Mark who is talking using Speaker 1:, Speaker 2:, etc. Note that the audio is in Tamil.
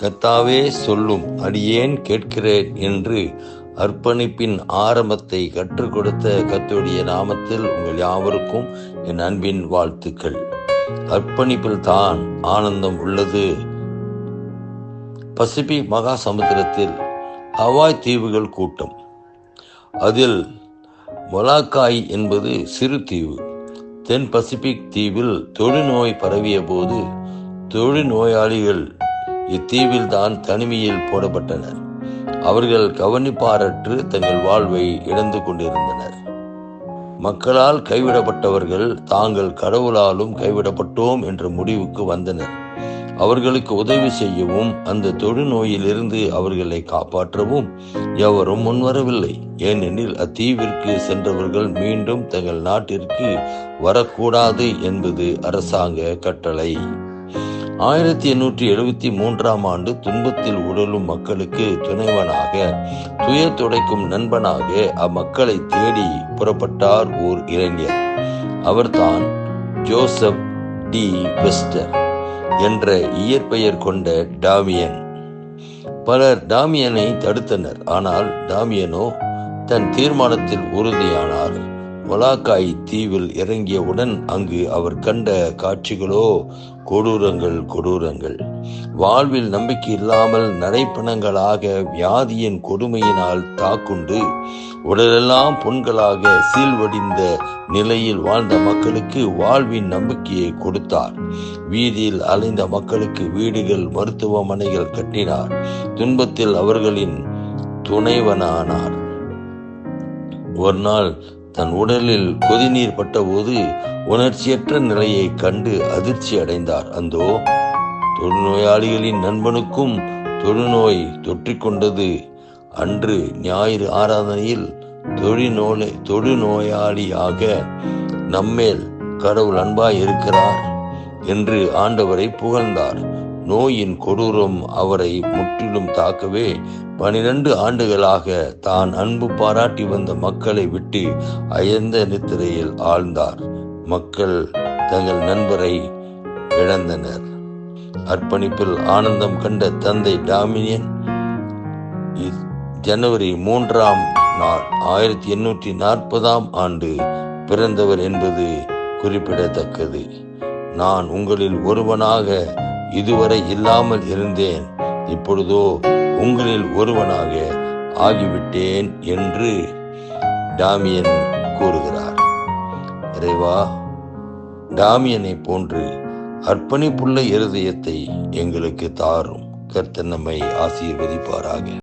Speaker 1: கத்தாவே சொல்லும் அடியேன் கேட்கிறேன் என்று அர்ப்பணிப்பின் ஆரம்பத்தை கற்றுக் கொடுத்த கத்தோடைய நாமத்தில் உங்கள் யாவருக்கும் என் அன்பின் வாழ்த்துக்கள். அர்ப்பணிப்பில் தான் ஆனந்தம் உள்ளது. பசிபிக் மகா சமுத்திரத்தில் ஹவாய் தீவுகள் கூட்டம். அதில் மொலாக்காய் என்பது சிறு தீவு. தென் பசிபிக் தீவில் தொழுநோய் பரவிய போது தொழுநோயாளிகள் இத்தீவில் தான் தனிமையில் போடப்பட்டனர். அவர்கள் கவனிப்பாரற்று தங்கள் வாழ்வை இழந்து கொண்டிருந்தனர். மக்களால் கைவிடப்பட்டவர்கள் தாங்கள் கடவுளாலும் கைவிடப்பட்டோம் என்ற முடிவுக்கு வந்தனர். அவர்களுக்கு உதவி செய்யவும் அந்த தொழுநோயிலிருந்து அவர்களை காப்பாற்றவும் எவரும் முன்வரவில்லை. ஏனெனில் அத்தீவிற்கு சென்றவர்கள் மீண்டும் தங்கள் நாட்டிற்கு வரக்கூடாது என்பது அரசாங்க கட்டளை. ஆயிரத்தி எண்ணூற்றி எழுபத்தி மூன்றாம் ஆண்டு துன்பத்தில் உடலும் மக்களுக்கு துணைவனாக துயர் துடைக்கும் நண்பனாக அம்மக்களை தேடி புறப்பட்டார் ஓர் இளைஞர். அவர்தான் ஜோசப் டி. வெஸ்டர் என்ற இயற்பெயர் கொண்ட டாமியன். பலர் டாமியனை தடுத்தனர் ஆனால் டாமியனோ தன் தீர்மானத்தில் உறுதியானார். மொலாக்காய் தீவில் இறங்கியவுடன் அங்கு அவர் கண்ட காட்சிகளோ கொடூரங்கள் கொடூரங்கள். வாழ்வில் நம்பிக்கை இல்லாமல் நடைப்பணங்களாக வியாதியின் கொடுமையினால் தாக்குண்டு உடலெல்லாம் புண்களாக சீல்வடிந்த நிலையில் வாழ்ந்த மக்களுக்கு வாழ்வின் நம்பிக்கையை கொடுத்தார். வீதியில் அலைந்த மக்களுக்கு வீடுகள் மருத்துவமனைகள் கட்டினார். துன்பத்தில் அவர்களின் துணைவனானார். ஒரு நாள் தன் உடலில் கொதிநீர் பட்டபோது உணர்ச்சியற்ற நிலையை கண்டு அதிர்ச்சி அடைந்தார். அந்தோ தொழுநோயாளிகளின் நண்பனுக்கும் தொழுநோய் தொற்றிக்கொண்டது. அன்று ஞாயிறு ஆராதனையில் தொழிநோய் தொழுநோயாளியாக நம்மேல் கடவுள் அன்பாய் இருக்கிறார் என்று ஆண்டவரை புகழ்ந்தார். நோயின் கொடூரம் அவரை முற்றிலும் தாக்கவே பனிரெண்டு ஆண்டுகளாக தான் அன்பு பாராட்டி வந்த மக்களை விட்டு அயர்ந்த நித்திரையில் ஆழ்ந்தார். மக்கள் தங்கள் நண்பரை இழந்தனர். அர்ப்பணிப்பில் ஆனந்தம் கண்ட தந்தை டாமினியன் ஜனவரி மூன்றாம் நாள் ஆயிரத்தி எண்ணூற்றி நாற்பதாம் ஆண்டு பிறந்தவர் என்பது குறிப்பிடத்தக்கது. நான் உங்களில் ஒருவனாக இதுவரை இல்லாமல் இருந்தேன். இப்பொழுதோ உங்களில் ஒருவனாக ஆகிவிட்டேன் என்று டாமியன் கூறுகிறார். இறைவா டாமியனை போன்று அர்ப்பணிப்புள்ள இருதயத்தை எங்களுக்கு தாரும். கர்த்தன் நம்மை ஆசீர்வதிப்பாராக.